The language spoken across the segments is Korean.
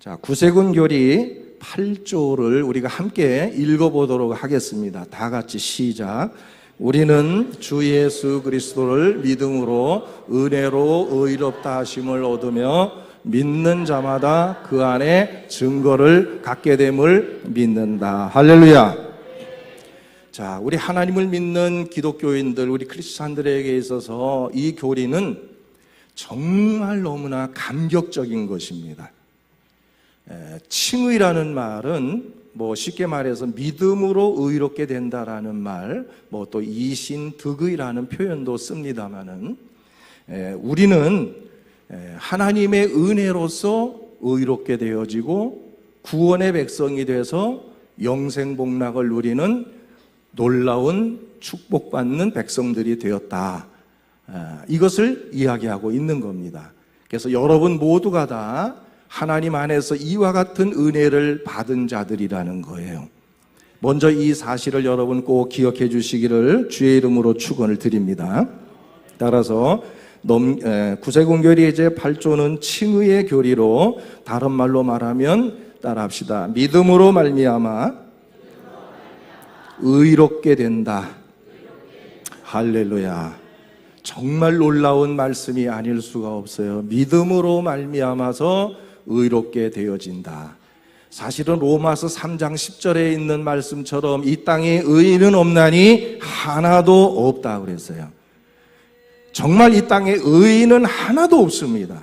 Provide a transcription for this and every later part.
자, 구세군 교리 8조를 우리가 함께 읽어보도록 하겠습니다. 다 같이 시작. 우리는 주 예수 그리스도를 믿음으로 은혜로 의롭다 하심을 얻으며 믿는 자마다 그 안에 증거를 갖게 됨을 믿는다. 할렐루야. 자, 우리 하나님을 믿는 기독교인들, 우리 크리스찬들에게 있어서 이 교리는 정말 너무나 감격적인 것입니다. 에, 칭의라는 말은 뭐 쉽게 말해서 믿음으로 의롭게 된다라는 말, 뭐 또 이신 득의라는 표현도 씁니다만은 에, 우리는 에, 하나님의 은혜로서 의롭게 되어지고 구원의 백성이 돼서 영생 복락을 누리는 놀라운 축복받는 백성들이 되었다. 아, 이것을 이야기하고 있는 겁니다. 그래서 여러분 모두가 다 하나님 안에서 이와 같은 은혜를 받은 자들이라는 거예요. 먼저 이 사실을 여러분 꼭 기억해 주시기를 주의 이름으로 축원을 드립니다. 따라서 구세군교리 이제 8조는 칭의의 교리로 다른 말로 말하면 따라합시다. 믿음으로 말미암아 의롭게 된다. 할렐루야. 정말 놀라운 말씀이 아닐 수가 없어요. 믿음으로 말미암아서 의롭게 되어진다. 사실은 로마서 3장 10절에 있는 말씀처럼 이 땅에 의인은 없나니 하나도 없다 그랬어요. 정말 이 땅에 의인은 하나도 없습니다.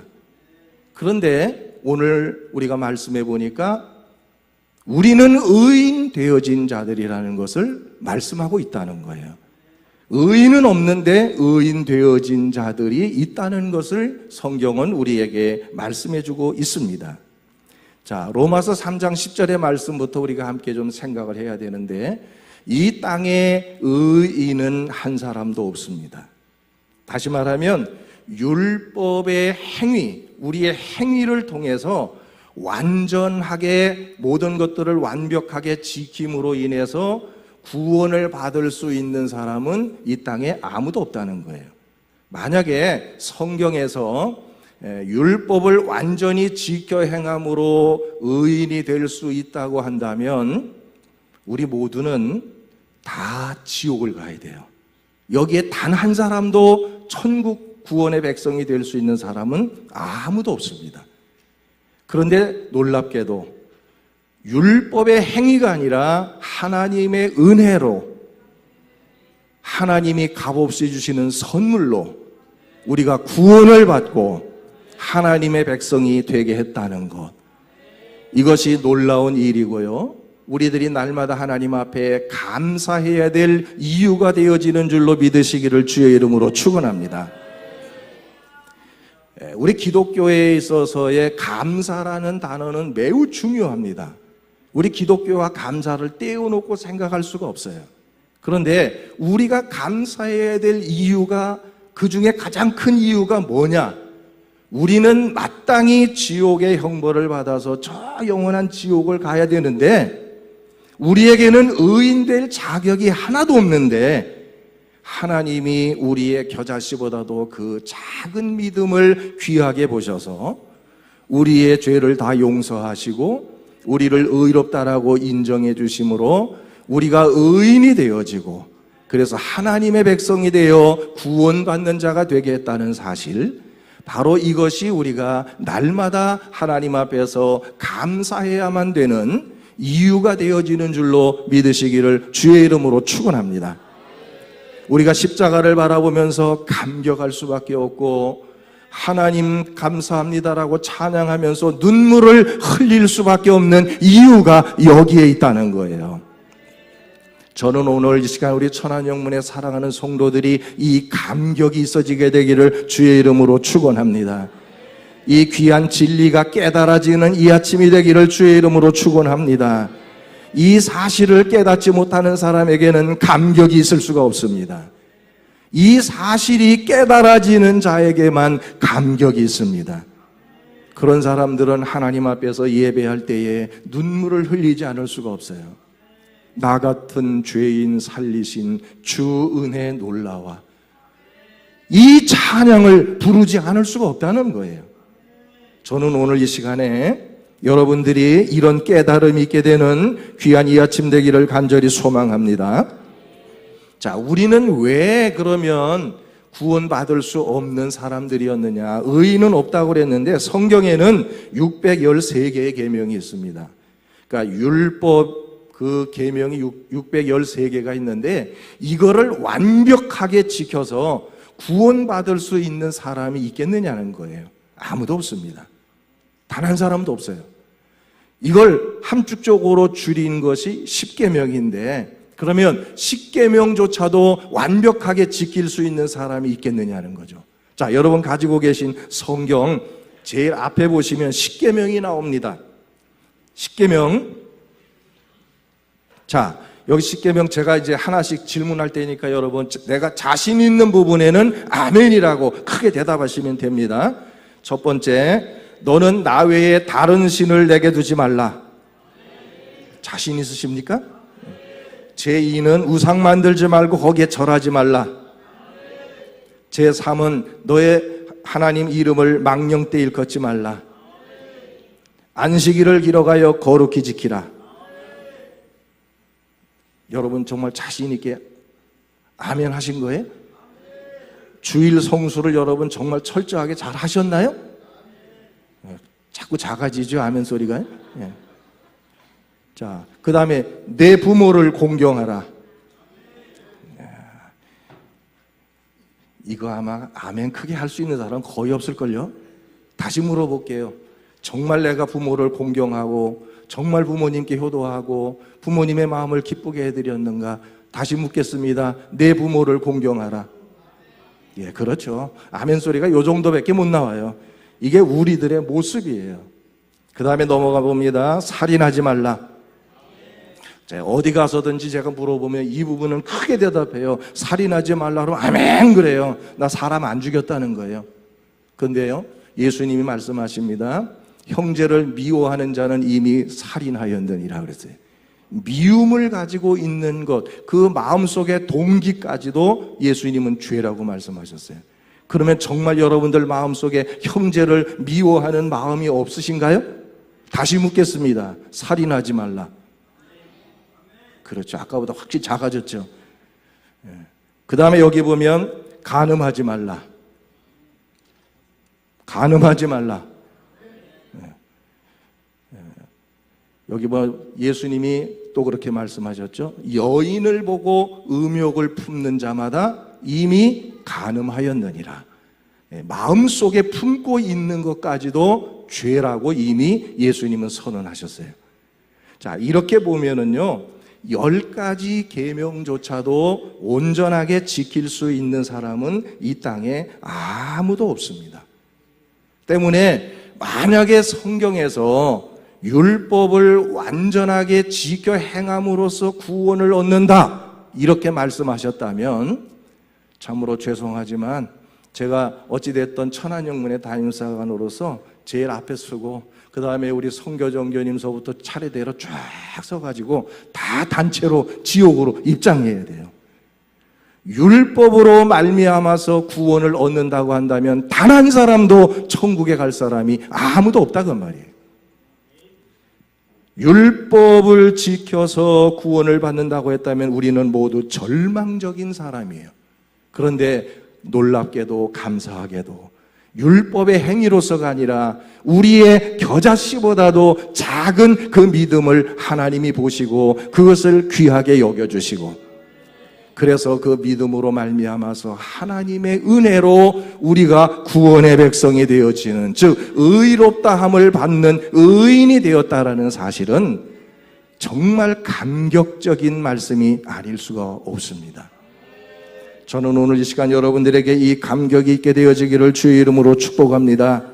그런데 오늘 우리가 말씀해 보니까 우리는 의인 되어진 자들이라는 것을 말씀하고 있다는 거예요. 의인은 없는데 의인 되어진 자들이 있다는 것을 성경은 우리에게 말씀해 주고 있습니다. 자, 로마서 3장 10절의 말씀부터 우리가 함께 좀 생각을 해야 되는데 이 땅에 의인은 한 사람도 없습니다. 다시 말하면 율법의 행위, 우리의 행위를 통해서 완전하게 모든 것들을 완벽하게 지킴으로 인해서 구원을 받을 수 있는 사람은 이 땅에 아무도 없다는 거예요. 만약에 성경에서 예, 율법을 완전히 지켜 행함으로 의인이 될 수 있다고 한다면 우리 모두는 다 지옥을 가야 돼요. 여기에 단 한 사람도 천국 구원의 백성이 될 수 있는 사람은 아무도 없습니다. 그런데 놀랍게도 율법의 행위가 아니라 하나님의 은혜로 하나님이 값없이 주시는 선물로 우리가 구원을 받고 하나님의 백성이 되게 했다는 것. 이것이 놀라운 일이고요. 우리들이 날마다 하나님 앞에 감사해야 될 이유가 되어지는 줄로 믿으시기를 주의 이름으로 축원합니다. 예, 우리 기독교에 있어서의 감사라는 단어는 매우 중요합니다. 우리 기독교와 감사를 떼어놓고 생각할 수가 없어요. 그런데 우리가 감사해야 될 이유가 그 중에 가장 큰 이유가 뭐냐? 우리는 마땅히 지옥의 형벌을 받아서 저 영원한 지옥을 가야 되는데 우리에게는 의인 될 자격이 하나도 없는데 하나님이 우리의 겨자씨보다도 그 작은 믿음을 귀하게 보셔서 우리의 죄를 다 용서하시고 우리를 의롭다라고 인정해 주심으로 우리가 의인이 되어지고 그래서 하나님의 백성이 되어 구원받는 자가 되게 했다는 사실 바로 이것이 우리가 날마다 하나님 앞에서 감사해야만 되는 이유가 되어지는 줄로 믿으시기를 주의 이름으로 축원합니다. 우리가 십자가를 바라보면서 감격할 수밖에 없고 하나님 감사합니다라고 찬양하면서 눈물을 흘릴 수밖에 없는 이유가 여기에 있다는 거예요. 저는 오늘 이 시간 우리 천안영문에 사랑하는 성도들이 이 감격이 있어지게 되기를 주의 이름으로 축원합니다. 이 귀한 진리가 깨달아지는 이 아침이 되기를 주의 이름으로 축원합니다. 이 사실을 깨닫지 못하는 사람에게는 감격이 있을 수가 없습니다. 이 사실이 깨달아지는 자에게만 감격이 있습니다. 그런 사람들은 하나님 앞에서 예배할 때에 눈물을 흘리지 않을 수가 없어요. 나 같은 죄인 살리신 주 은혜 놀라와 이 찬양을 부르지 않을 수가 없다는 거예요. 저는 오늘 이 시간에 여러분들이 이런 깨달음이 있게 되는 귀한 이 아침 되기를 간절히 소망합니다. 자, 우리는 왜 그러면 구원받을 수 없는 사람들이었느냐? 의인은 없다고 그랬는데 성경에는 613개의 계명이 있습니다. 그러니까 율법 그 계명이 613개가 있는데 이거를 완벽하게 지켜서 구원받을 수 있는 사람이 있겠느냐는 거예요. 아무도 없습니다. 단 한 사람도 없어요. 이걸 함축적으로 줄인 것이 10계명인데 그러면 10계명조차도 완벽하게 지킬 수 있는 사람이 있겠느냐는 거죠. 자, 여러분 가지고 계신 성경 제일 앞에 보시면 10계명이 나옵니다. 10계명 자, 여기 10계명 제가 이제 하나씩 질문할 테니까 여러분 내가 자신 있는 부분에는 아멘이라고 크게 대답하시면 됩니다. 첫 번째, 너는 나 외에 다른 신을 내게 두지 말라. 자신 있으십니까? 제2는 우상 만들지 말고 거기에 절하지 말라. 제3은 너의 하나님 이름을 망령 때 일컫지 말라. 안식일을 길어가여 거룩히 지키라. 여러분 정말 자신 있게 아멘 하신 거예요? 주일 성수를 여러분 정말 철저하게 잘 하셨나요? 예, 자꾸 작아지죠 아멘 소리가. 예. 자, 그 다음에 내 부모를 공경하라. 예. 이거 아마 아멘 크게 할 수 있는 사람 거의 없을걸요? 다시 물어볼게요. 정말 내가 부모를 공경하고 정말 부모님께 효도하고 부모님의 마음을 기쁘게 해드렸는가? 다시 묻겠습니다. 내 부모를 공경하라. 예, 그렇죠. 아멘 소리가 요 정도밖에 못 나와요. 이게 우리들의 모습이에요. 그 다음에 넘어가 봅니다. 살인하지 말라. 자, 어디 가서든지 제가 물어보면 이 부분은 크게 대답해요. 살인하지 말라 그러면 아멘 그래요. 나 사람 안 죽였다는 거예요. 근데요, 예수님이 말씀하십니다. 형제를 미워하는 자는 이미 살인하였느니라 그랬어요. 미움을 가지고 있는 것, 그 마음속의 동기까지도 예수님은 죄라고 말씀하셨어요. 그러면 정말 여러분들 마음속에 형제를 미워하는 마음이 없으신가요? 다시 묻겠습니다. 살인하지 말라. 그렇죠. 아까보다 확실히 작아졌죠. 그 다음에 여기 보면 간음하지 말라. 간음하지 말라. 여기 뭐 예수님이 또 그렇게 말씀하셨죠. 여인을 보고 음욕을 품는 자마다 이미 간음하였느니라. 예, 마음속에 품고 있는 것까지도 죄라고 이미 예수님은 선언하셨어요. 자, 이렇게 보면은요. 열 가지 계명조차도 온전하게 지킬 수 있는 사람은 이 땅에 아무도 없습니다. 때문에 만약에 성경에서 율법을 완전하게 지켜 행함으로써 구원을 얻는다. 이렇게 말씀하셨다면 참으로 죄송하지만 제가 어찌됐던 천안영문의 담임사관으로서 제일 앞에 서고 그 다음에 우리 성교정교님서부터 차례대로 쫙 서가지고 다 단체로 지옥으로 입장해야 돼요. 율법으로 말미암아서 구원을 얻는다고 한다면 단 한 사람도 천국에 갈 사람이 아무도 없다 그 말이에요. 율법을 지켜서 구원을 받는다고 했다면 우리는 모두 절망적인 사람이에요. 그런데 놀랍게도 감사하게도 율법의 행위로서가 아니라 우리의 겨자씨보다도 작은 그 믿음을 하나님이 보시고 그것을 귀하게 여겨주시고 그래서 그 믿음으로 말미암아서 하나님의 은혜로 우리가 구원의 백성이 되어지는 즉 의롭다함을 받는 의인이 되었다라는 사실은 정말 감격적인 말씀이 아닐 수가 없습니다. 저는 오늘 이 시간 여러분들에게 이 감격이 있게 되어지기를 주의 이름으로 축복합니다.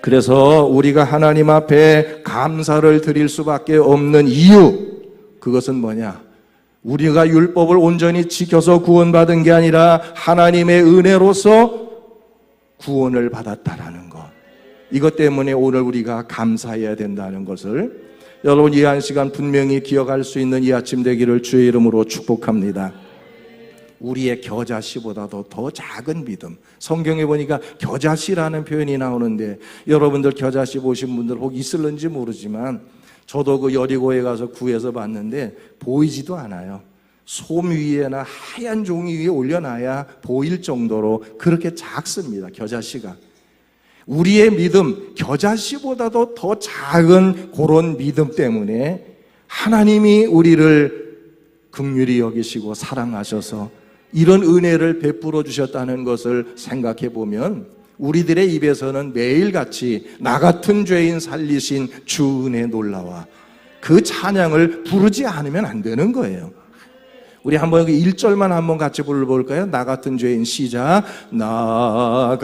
그래서 우리가 하나님 앞에 감사를 드릴 수밖에 없는 이유 그것은 뭐냐? 우리가 율법을 온전히 지켜서 구원받은 게 아니라 하나님의 은혜로서 구원을 받았다라는 것. 이것 때문에 오늘 우리가 감사해야 된다는 것을 여러분 이 한 시간 분명히 기억할 수 있는 이 아침 되기를 주의 이름으로 축복합니다. 우리의 겨자씨보다도 더 작은 믿음. 성경에 보니까 겨자씨라는 표현이 나오는데 여러분들 겨자씨 보신 분들 혹 있을는지 모르지만 저도 그 여리고에 가서 구해서 봤는데 보이지도 않아요. 솜 위에나 하얀 종이 위에 올려놔야 보일 정도로 그렇게 작습니다. 겨자씨가. 우리의 믿음, 겨자씨보다도 더 작은 그런 믿음 때문에 하나님이 우리를 극률이 여기시고 사랑하셔서 이런 은혜를 베풀어 주셨다는 것을 생각해 보면 우리들의 입에서는 매일같이 나 같은 죄인 살리신 주 은혜 놀라와 그 찬양을 부르지 않으면 안 되는 거예요. 우리 한번 여기 1절만 한번 같이 불러볼까요? 나 같은 죄인 시작. 나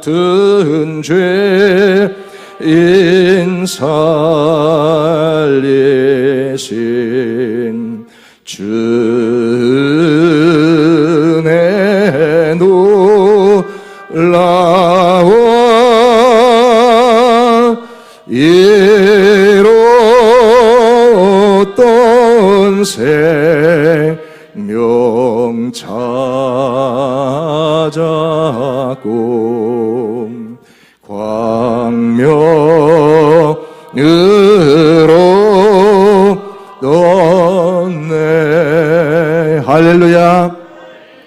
같은 죄인 살리신 주 이로던 생명 찾았고 광명으로 떴네. 할렐루야.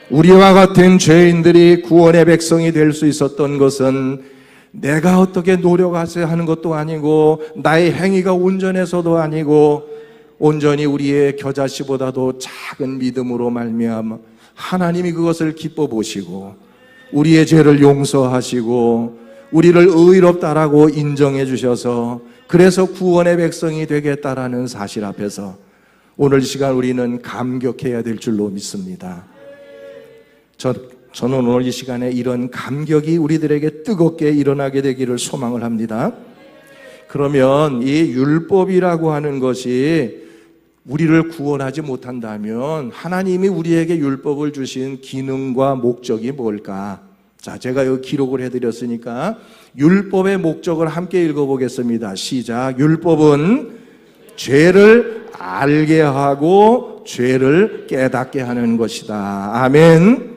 우리와 같은 죄인들이 구원의 백성이 될 수 있었던 것은 내가 어떻게 노력하세요 하는 것도 아니고 나의 행위가 온전해서도 아니고 온전히 우리의 겨자씨보다도 작은 믿음으로 말미암아 하나님이 그것을 기뻐 보시고 우리의 죄를 용서하시고 우리를 의롭다라고 인정해 주셔서 그래서 구원의 백성이 되겠다라는 사실 앞에서 오늘 시간 우리는 감격해야 될 줄로 믿습니다. 저, 저는 오늘 이 시간에 이런 감격이 우리들에게 뜨겁게 일어나게 되기를 소망을 합니다. 그러면 이 율법이라고 하는 것이 우리를 구원하지 못한다면 하나님이 우리에게 율법을 주신 기능과 목적이 뭘까? 자, 제가 여기 기록을 해드렸으니까 율법의 목적을 함께 읽어보겠습니다. 시작. 율법은 죄를 알게 하고 죄를 깨닫게 하는 것이다. 아멘.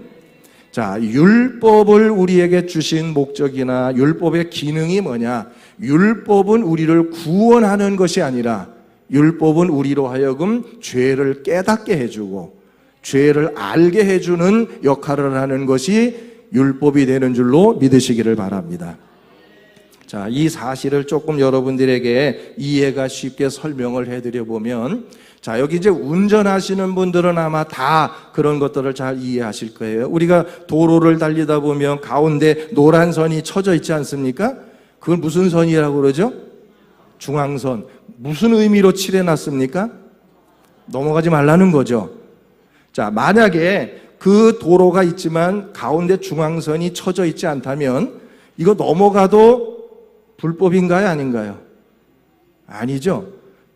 자, 율법을 우리에게 주신 목적이나 율법의 기능이 뭐냐? 율법은 우리를 구원하는 것이 아니라 율법은 우리로 하여금 죄를 깨닫게 해주고 죄를 알게 해주는 역할을 하는 것이 율법이 되는 줄로 믿으시기를 바랍니다. 자, 이 사실을 조금 여러분들에게 이해가 쉽게 설명을 해드려 보면, 자, 여기 이제 운전하시는 분들은 아마 다 그런 것들을 잘 이해하실 거예요. 우리가 도로를 달리다 보면 가운데 노란 선이 쳐져 있지 않습니까? 그걸 무슨 선이라고 그러죠? 중앙선. 무슨 의미로 칠해놨습니까? 넘어가지 말라는 거죠. 자, 만약에 그 도로가 있지만 가운데 중앙선이 쳐져 있지 않다면 이거 넘어가도 불법인가요? 아닌가요? 아니죠.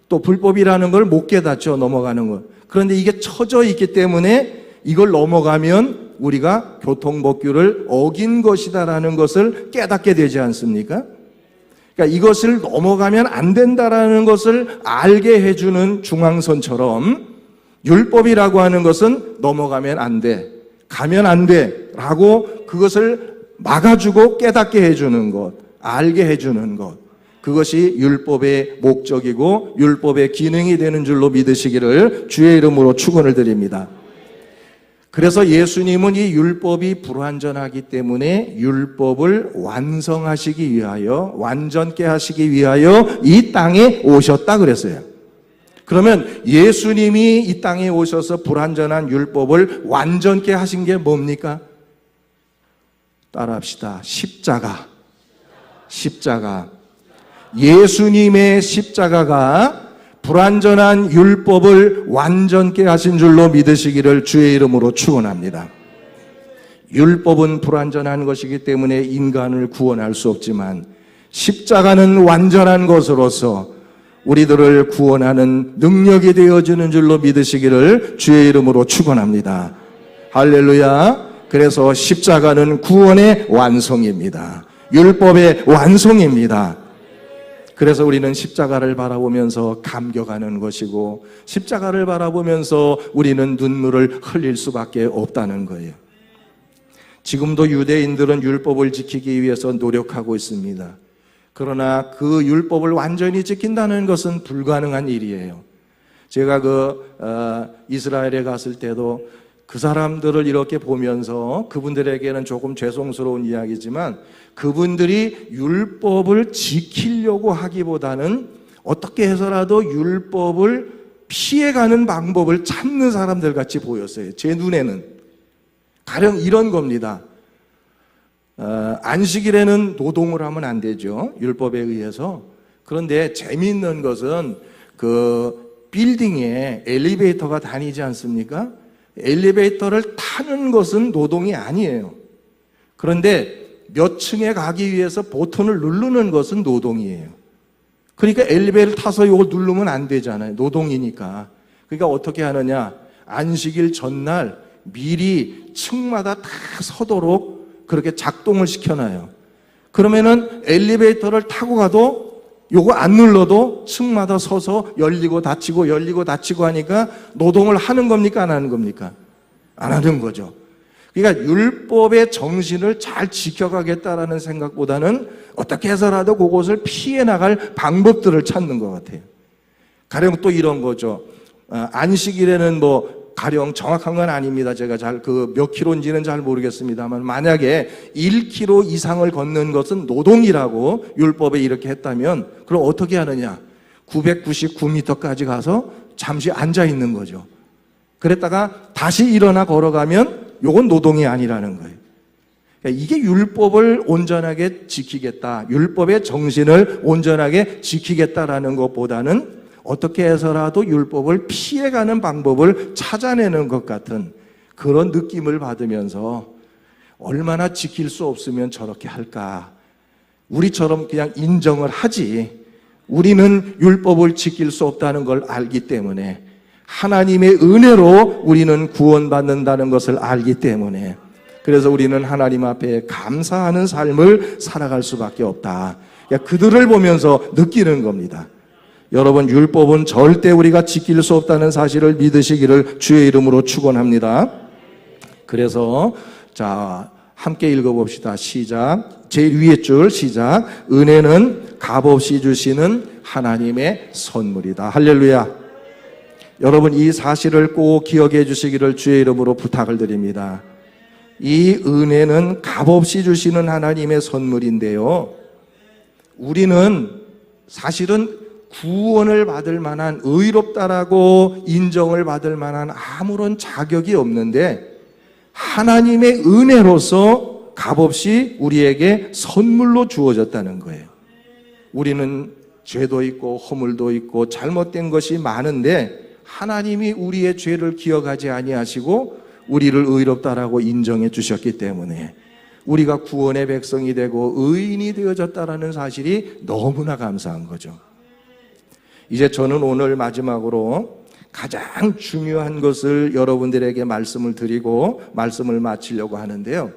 또 불법이라는 걸 못 깨닫죠. 넘어가는 걸. 그런데 이게 쳐져 있기 때문에 이걸 넘어가면 우리가 교통법규를 어긴 것이다라는 것을 깨닫게 되지 않습니까? 그러니까 이것을 넘어가면 안 된다라는 것을 알게 해주는 중앙선처럼 율법이라고 하는 것은 넘어가면 안 돼. 가면 안 돼. 라고 그것을 막아주고 깨닫게 해주는 것. 알게 해주는 것. 그것이 율법의 목적이고 율법의 기능이 되는 줄로 믿으시기를 주의 이름으로 축원을 드립니다. 그래서 예수님은 이 율법이 불완전하기 때문에 율법을 완성하시기 위하여 완전케 하시기 위하여 이 땅에 오셨다 그랬어요. 그러면 예수님이 이 땅에 오셔서 불완전한 율법을 완전케 하신 게 뭡니까? 따라합시다. 십자가. 십자가. 예수님의 십자가가 불완전한 율법을 완전케 하신 줄로 믿으시기를 주의 이름으로 축원합니다. 율법은 불완전한 것이기 때문에 인간을 구원할 수 없지만 십자가는 완전한 것으로서 우리들을 구원하는 능력이 되어 주는 줄로 믿으시기를 주의 이름으로 축원합니다. 할렐루야. 그래서 십자가는 구원의 완성입니다. 율법의 완성입니다. 그래서 우리는 십자가를 바라보면서 감격하는 것이고 십자가를 바라보면서 우리는 눈물을 흘릴 수밖에 없다는 거예요. 지금도 유대인들은 율법을 지키기 위해서 노력하고 있습니다. 그러나 그 율법을 완전히 지킨다는 것은 불가능한 일이에요. 제가 그 어, 이스라엘에 갔을 때도 그 사람들을 이렇게 보면서 그분들에게는 조금 죄송스러운 이야기지만 그분들이 율법을 지키려고 하기보다는 어떻게 해서라도 율법을 피해가는 방법을 찾는 사람들 같이 보였어요. 제 눈에는. 가령 이런 겁니다. 어, 안식일에는 노동을 하면 안 되죠. 율법에 의해서. 그런데 재미있는 것은 그 빌딩에 엘리베이터가 다니지 않습니까? 엘리베이터를 타는 것은 노동이 아니에요. 그런데 몇 층에 가기 위해서 버튼을 누르는 것은 노동이에요. 그러니까 엘리베이터를 타서 이걸 누르면 안 되잖아요. 노동이니까. 그러니까 어떻게 하느냐? 안식일 전날 미리 층마다 다 서도록 그렇게 작동을 시켜놔요. 그러면은 엘리베이터를 타고 가도 요거 안 눌러도 층마다 서서 열리고 닫히고 열리고 닫히고 하니까 노동을 하는 겁니까? 안 하는 겁니까? 안 하는 거죠. 그러니까 율법의 정신을 잘 지켜가겠다라는 생각보다는 어떻게 해서라도 그것을 피해 나갈 방법들을 찾는 것 같아요. 가령 또 이런 거죠. 어, 안식일에는 뭐 가령 정확한 건 아닙니다. 제가 잘 그 몇 킬로인지는 잘 모르겠습니다만 만약에 1킬로 이상을 걷는 것은 노동이라고 율법에 이렇게 했다면 그럼 어떻게 하느냐? 999m까지 가서 잠시 앉아 있는 거죠. 그랬다가 다시 일어나 걸어가면 요건 노동이 아니라는 거예요. 그러니까 이게 율법을 온전하게 지키겠다. 율법의 정신을 온전하게 지키겠다라는 것보다는 어떻게 해서라도 율법을 피해가는 방법을 찾아내는 것 같은 그런 느낌을 받으면서 얼마나 지킬 수 없으면 저렇게 할까. 우리처럼 그냥 인정을 하지. 우리는 율법을 지킬 수 없다는 걸 알기 때문에 하나님의 은혜로 우리는 구원받는다는 것을 알기 때문에 그래서 우리는 하나님 앞에 감사하는 삶을 살아갈 수밖에 없다. 그러니까 그들을 보면서 느끼는 겁니다. 여러분 율법은 절대 우리가 지킬 수 없다는 사실을 믿으시기를 주의 이름으로 축원합니다. 그래서 자 함께 읽어봅시다. 시작. 제일 위에 줄 시작. 은혜는 값없이 주시는 하나님의 선물이다. 할렐루야. 여러분 이 사실을 꼭 기억해 주시기를 주의 이름으로 부탁을 드립니다. 이 은혜는 값없이 주시는 하나님의 선물인데요. 우리는 사실은 구원을 받을 만한 의롭다라고 인정을 받을 만한 아무런 자격이 없는데 하나님의 은혜로서 값없이 우리에게 선물로 주어졌다는 거예요. 우리는 죄도 있고 허물도 있고 잘못된 것이 많은데 하나님이 우리의 죄를 기억하지 아니하시고 우리를 의롭다라고 인정해 주셨기 때문에 우리가 구원의 백성이 되고 의인이 되어졌다라는 사실이 너무나 감사한 거죠. 이제 저는 오늘 마지막으로 가장 중요한 것을 여러분들에게 말씀을 드리고 말씀을 마치려고 하는데요.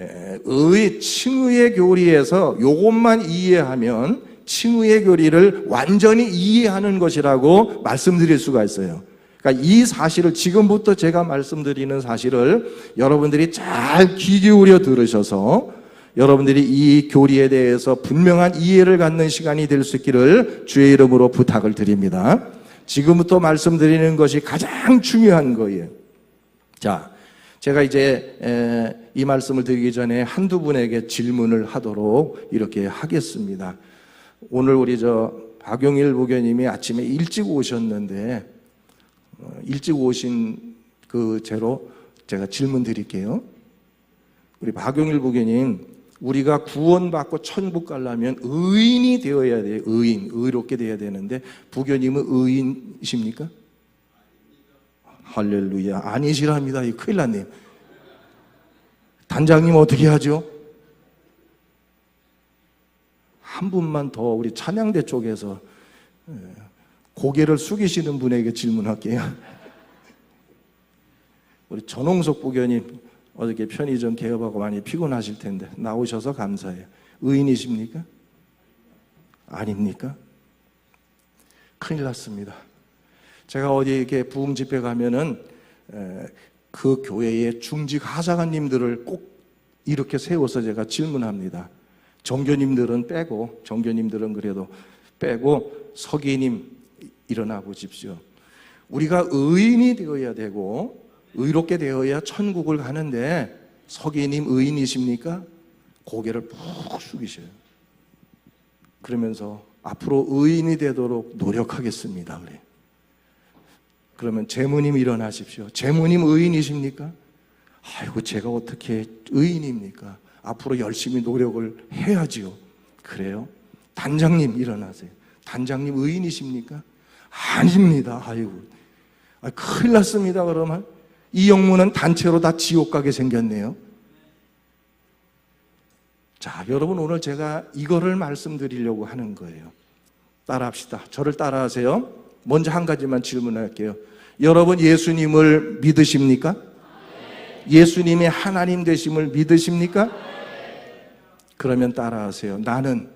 예, 의, 칭의의 교리에서 이것만 이해하면 칭의의 교리를 완전히 이해하는 것이라고 말씀드릴 수가 있어요. 그러니까 이 사실을 지금부터 제가 말씀드리는 사실을 여러분들이 잘 귀 기울여 들으셔서 여러분들이 이 교리에 대해서 분명한 이해를 갖는 시간이 될 수 있기를 주의 이름으로 부탁을 드립니다. 지금부터 말씀드리는 것이 가장 중요한 거예요. 자, 제가 이제 이 말씀을 드리기 전에 한두 분에게 질문을 하도록 이렇게 하겠습니다. 오늘 우리 저 박용일 부교님이 아침에 일찍 오셨는데 어, 일찍 오신 그 죄로 제가 질문 드릴게요. 우리 박용일 부교님, 우리가 구원받고 천국 가려면 의인이 되어야 돼요. 의인, 의롭게 되어야 되는데 부교님은 의인이십니까? 할렐루야. 아니시랍니다. 이 큰일 났네요. 단장님 어떻게 하죠? 한 분만 더 우리 찬양대 쪽에서 예, 고개를 숙이시는 분에게 질문할게요. 우리 전홍석 부교님 어저께 편의점 개업하고 많이 피곤하실 텐데 나오셔서 감사해요. 의인이십니까? 아닙니까? 큰일 났습니다. 제가 어디 이렇게 부흥 집회 가면은 에, 그 교회의 중직 하사관님들을 꼭 이렇게 세워서 제가 질문합니다. 정교님들은 빼고 정교님들은 그래도 빼고 서기님 일어나 보십시오. 우리가 의인이 되어야 되고 의롭게 되어야 천국을 가는데 서기님 의인이십니까? 고개를 푹 숙이셔요. 그러면서 앞으로 의인이 되도록 노력하겠습니다. 그래. 그러면 재무님 일어나십시오. 재무님 의인이십니까? 아이고 제가 어떻게 의인입니까? 앞으로 열심히 노력을 해야지요. 그래요? 단장님 일어나세요. 단장님 의인이십니까? 아닙니다. 아이고. 아, 큰일 났습니다. 그러면 이 영문은 단체로 다 지옥 가게 생겼네요. 자, 여러분 오늘 제가 이거를 말씀드리려고 하는 거예요. 따라합시다. 저를 따라하세요. 먼저 한 가지만 질문할게요. 여러분 예수님을 믿으십니까? 예수님의 하나님 되심을 믿으십니까? 그러면 따라하세요. 나는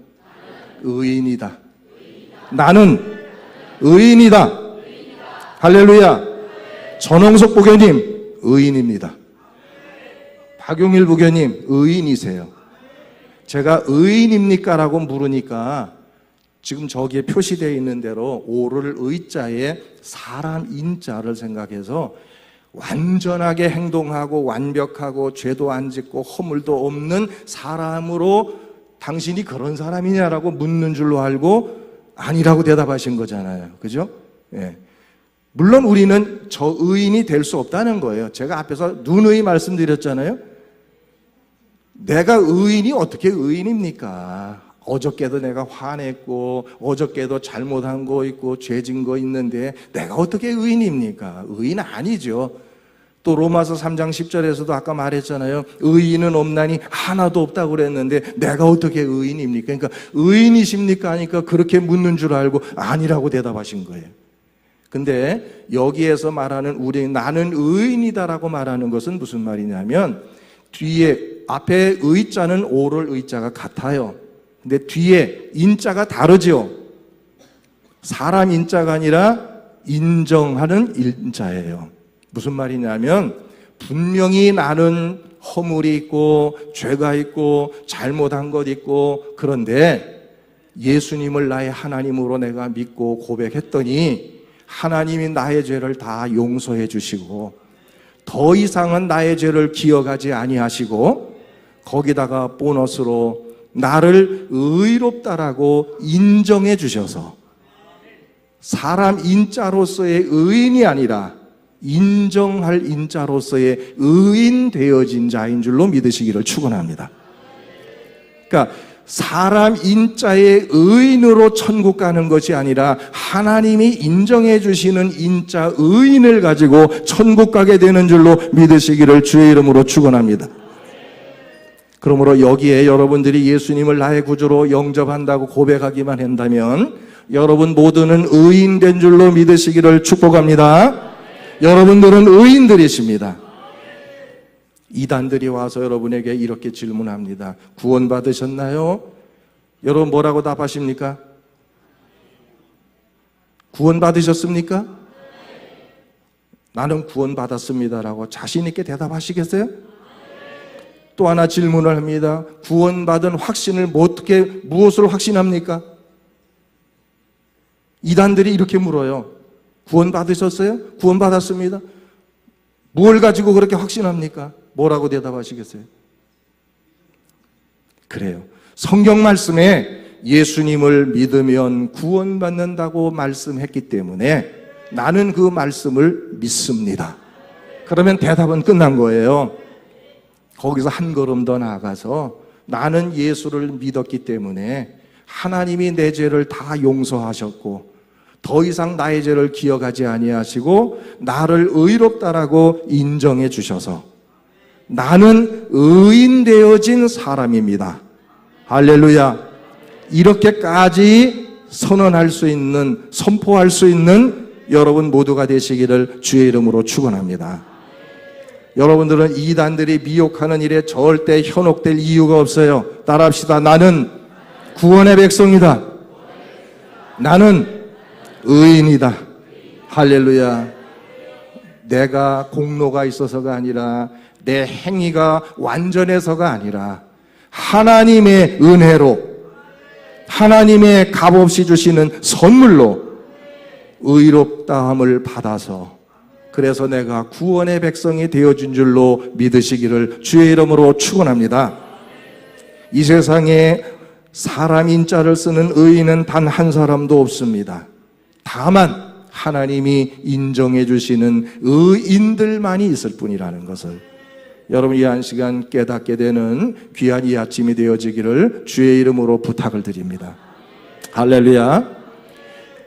의인이다. 나는 의인이다. 할렐루야. 전홍석 부교님 의인입니다. 박용일 부교님 의인이세요. 제가 의인입니까? 라고 물으니까 지금 저기에 표시되어 있는 대로 오를 의자에 사람 인자를 생각해서 완전하게 행동하고 완벽하고 죄도 안 짓고 허물도 없는 사람으로 당신이 그런 사람이냐라고 묻는 줄로 알고 아니라고 대답하신 거잖아요. 그죠? 예. 물론 우리는 저 의인이 될 수 없다는 거예요. 제가 앞에서 누누이 말씀드렸잖아요. 내가 의인이 어떻게 의인입니까? 어저께도 내가 화냈고, 어저께도 잘못한 거 있고, 죄진 거 있는데, 내가 어떻게 의인입니까? 의인 아니죠. 또 로마서 3장 10절에서도 아까 말했잖아요. 의인은 없나니 하나도 없다고 그랬는데, 내가 어떻게 의인입니까? 그러니까, 의인이십니까? 하니까 그렇게 묻는 줄 알고, 아니라고 대답하신 거예요. 근데 여기에서 말하는 우리 나는 의인이다라고 말하는 것은 무슨 말이냐면 뒤에 앞에 의자는 오를 의자가 같아요. 근데 뒤에 인자가 다르죠. 사람 인자가 아니라 인정하는 인자예요. 무슨 말이냐면 분명히 나는 허물이 있고 죄가 있고 잘못한 것 있고 그런데 예수님을 나의 하나님으로 내가 믿고 고백했더니 하나님이 나의 죄를 다 용서해 주시고 더 이상은 나의 죄를 기억하지 아니하시고 거기다가 보너스로 나를 의롭다라고 인정해 주셔서 사람 인자로서의 의인이 아니라 인정할 인자로서의 의인 되어진 자인 줄로 믿으시기를 축원합니다. 그러니까 사람 인자의 의인으로 천국 가는 것이 아니라 하나님이 인정해 주시는 인자 의인을 가지고 천국 가게 되는 줄로 믿으시기를 주의 이름으로 축원합니다. 그러므로 여기에 여러분들이 예수님을 나의 구주로 영접한다고 고백하기만 한다면 여러분 모두는 의인 된 줄로 믿으시기를 축복합니다. 여러분들은 의인들이십니다. 이단들이 와서 여러분에게 이렇게 질문합니다. 구원받으셨나요? 여러분 뭐라고 답하십니까? 구원받으셨습니까? 나는 구원받았습니다라고 자신있게 대답하시겠어요? 또 하나 질문을 합니다. 구원받은 확신을 뭐 어떻게, 무엇으로 확신합니까? 이단들이 이렇게 물어요. 구원 받으셨어요? 구원 받았습니다. 뭘 가지고 그렇게 확신합니까? 뭐라고 대답하시겠어요? 그래요. 성경 말씀에 예수님을 믿으면 구원받는다고 말씀했기 때문에 나는 그 말씀을 믿습니다. 그러면 대답은 끝난 거예요. 거기서 한 걸음 더 나아가서 나는 예수를 믿었기 때문에 하나님이 내 죄를 다 용서하셨고 더 이상 나의 죄를 기억하지 아니하시고 나를 의롭다라고 인정해 주셔서 나는 의인 되어진 사람입니다. 할렐루야. 이렇게까지 선언할 수 있는 선포할 수 있는 여러분 모두가 되시기를 주의 이름으로 축원합니다. 여러분들은 이단들이 미혹하는 일에 절대 현혹될 이유가 없어요. 따라합시다. 나는 구원의 백성이다. 나는 의인이다. 할렐루야. 내가 공로가 있어서가 아니라 내 행위가 완전해서가 아니라 하나님의 은혜로 하나님의 값없이 주시는 선물로 의롭다함을 받아서 그래서 내가 구원의 백성이 되어준 줄로 믿으시기를 주의 이름으로 축원합니다. 이 세상에 사람 인 자를 쓰는 의인은 단 한 사람도 없습니다. 다만 하나님이 인정해 주시는 의인들만이 있을 뿐이라는 것을 여러분 이 한 시간 깨닫게 되는 귀한 이 아침이 되어지기를 주의 이름으로 부탁을 드립니다. 할렐루야.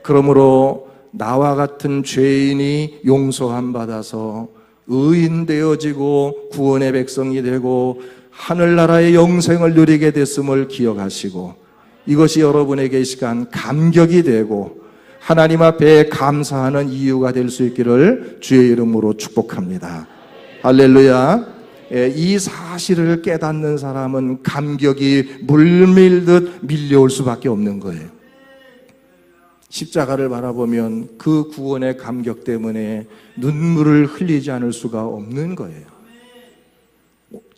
그러므로 나와 같은 죄인이 용서함 받아서 의인 되어지고 구원의 백성이 되고 하늘나라의 영생을 누리게 됐음을 기억하시고 이것이 여러분에게 이 시간 감격이 되고 하나님 앞에 감사하는 이유가 될 수 있기를 주의 이름으로 축복합니다. 할렐루야. 예, 이 사실을 깨닫는 사람은 감격이 물밀듯 밀려올 수밖에 없는 거예요. 십자가를 바라보면 그 구원의 감격 때문에 눈물을 흘리지 않을 수가 없는 거예요.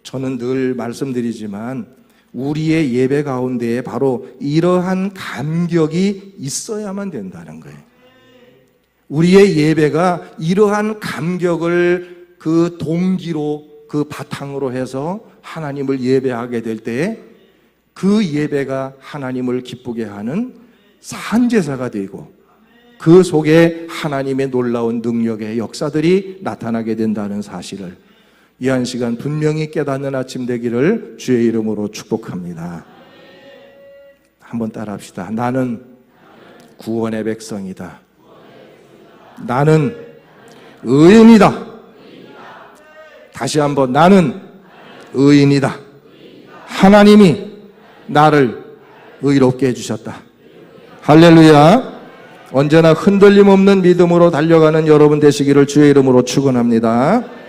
저는 늘 말씀드리지만 우리의 예배 가운데에 바로 이러한 감격이 있어야만 된다는 거예요. 우리의 예배가 이러한 감격을 그 동기로 그 바탕으로 해서 하나님을 예배하게 될 때에 그 예배가 하나님을 기쁘게 하는 산제사가 되고 그 속에 하나님의 놀라운 능력의 역사들이 나타나게 된다는 사실을 이 한 시간 분명히 깨닫는 아침 되기를 주의 이름으로 축복합니다. 한번 따라 합시다. 나는 구원의 백성이다. 나는 의인이다. 다시 한번 나는 의인이다. 하나님이 나를 의롭게 해주셨다. 할렐루야. 언제나 흔들림 없는 믿음으로 달려가는 여러분 되시기를 주의 이름으로 축원합니다.